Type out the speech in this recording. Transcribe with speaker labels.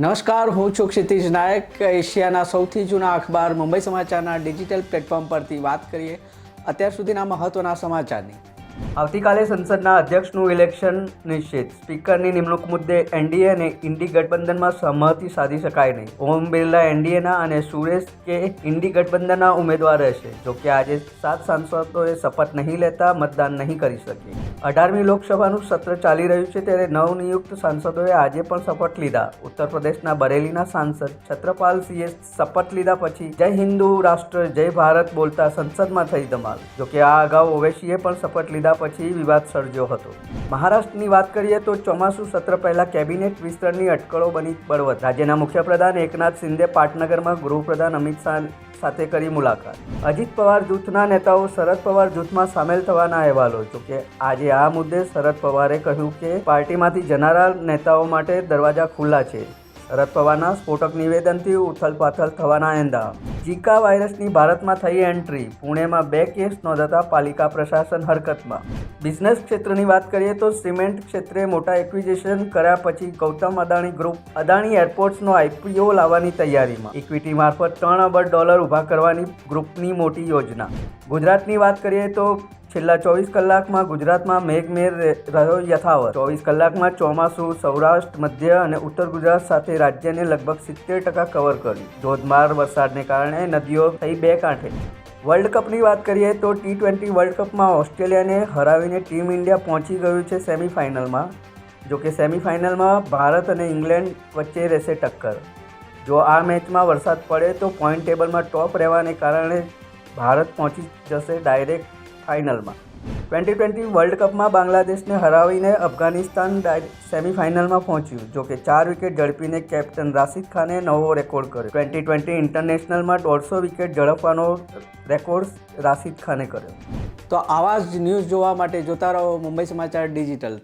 Speaker 1: નમસ્કાર, હું છું ક્ષિતિજ નાયક. એશિયાના સૌથી જૂના અખબાર મુંબઈ સમાચારના ડિજિટલ પ્લેટફોર્મ પરથી વાત કરીએ. અત્યાર સુધીના મહત્વના સમાચારની. આવતીકાલે સંસદના અધ્યક્ષનું ઇલેક્શન નિશ્ચિત. સ્પીકરની નિમણૂક મુદ્દે એનડીએ અને ઇન્ડી ગઠબંધનમાં સહમતિ સાધી શકાય નહીં. ઓમ બિરલા એનડીએના અને સુરેશ કે ઇન્ડી ગઠબંધનના ઉમેદવાર રહેશે. જો કે આજે સાત સાંસદોએ શપથ નહીં લેતા મતદાન નહીં કરી શકે. અઢારમી લોકસભાનું સત્ર ચાલી રહ્યું છે ત્યારે નવનિયુક્ત સાંસદોએ આજે પણ શપથ લીધા. ઉત્તર પ્રદેશના બરેલીના સાંસદ છત્રપાલ સિંહે શપથ લીધા પછી જય હિન્દુ રાષ્ટ્ર, જય ભારત બોલતા સંસદમાં થઈ ધમાલ. જોકે આ અગાઉ ઓવેસીએ પણ શપથ લીધા પછી વિવાદ સર્જ્યો હતો. મહારાષ્ટ્રની વાત કરીએ તો ચોમાસુ સત્ર પહેલા કેબિનેટ વિસ્તરણની અટકળો બની બળવત. રાજ્યના મુખ્યપ્રધાન એકનાથ શિંદે પાટનગરમાં ગૃહપ્રધાન અમિત શાહ સાથે કરી મુલાકાત. અજીત પવાર જૂથના નેતાઓ શરદ પવાર જૂથમાં સામેલ થવાના અહેવાલો જોકે આજે આ મુદ્દે શરદ પવારે કહ્યું કે પાર્ટીમાંથી જનારા નેતાઓ માટે દરવાજા ખુલ્લા છે. શરદ પવારના સ્ફોટક નિવેદનથી ઉથલપાથલ થવાના એંદા ઝીકા વાયરસની ભારતમાં થઈ એન્ટ્રી. પુણેમાં બે કેસ નોંધાતા પાલિકા પ્રશાસન હરકતમાં. બિઝનેસ ક્ષેત્રની વાત કરીએ તો સિમેન્ટ ક્ષેત્રે મોટા એક્વિઝિશન કર્યા પછી ગૌતમ અદાણી ગ્રુપ અદાણી એરપોર્ટ્સનો આઈપીઓ લાવવાની તૈયારીમાં. ઇક્વિટી મારફત ત્રણ અબજ ડોલર ઊભા કરવાની ગ્રુપની મોટી યોજના. ગુજરાતની વાત કરીએ તો છેલ્લા ચોવીસ કલાકમાં ગુજરાતમાં મેઘમેર રહ્યો યથાવત. ચોવીસ કલાકમાં ચોમાસું સૌરાષ્ટ્ર, મધ્ય અને ઉત્તર ગુજરાત સાથે રાજ્યને લગભગ સિત્તેર ટકા કવર કર્યું. ધોધમાર વરસાદને કારણે નદીઓ થઈ બે કાંઠે. વર્લ્ડ કપની વાત કરીએ તો ટી ટ્વેન્ટી વર્લ્ડ કપમાં ઓસ્ટ્રેલિયાને હરાવીને ટીમ ઇન્ડિયા પહોંચી ગયું છે સેમિફાઇનલમાં જો કે સેમિફાઇનલમાં ભારત અને ઇંગ્લેન્ડ વચ્ચે રહેશે ટક્કર. જો આ મેચમાં વરસાદ પડે તો પોઈન્ટ ટેબલમાં ટોપ રહેવાને કારણે ભારત પહોંચી જશે ડાયરેક્ટ ફાઇનલમાં ટ્વેન્ટી ટ્વેન્ટી વર્લ્ડ કપમાં બાંગ્લાદેશને હરાવીને અફઘાનિસ્તાન સેમિફાઇનલમાં પહોંચ્યું, જો કે ચાર વિકેટ ઝડપીને કેપ્ટન રાશિદ ખાને નવો રેકોર્ડ કર્યો. ટ્વેન્ટી ટ્વેન્ટી ઇન્ટરનેશનલમાં દોઢસો વિકેટ ઝડપવાનો રેકોર્ડ રાશિદ ખાને કર્યો. તો આવા જ ન્યૂઝ જોવા માટે જોતા રહો મુંબઈ સમાચાર ડિજિટલ.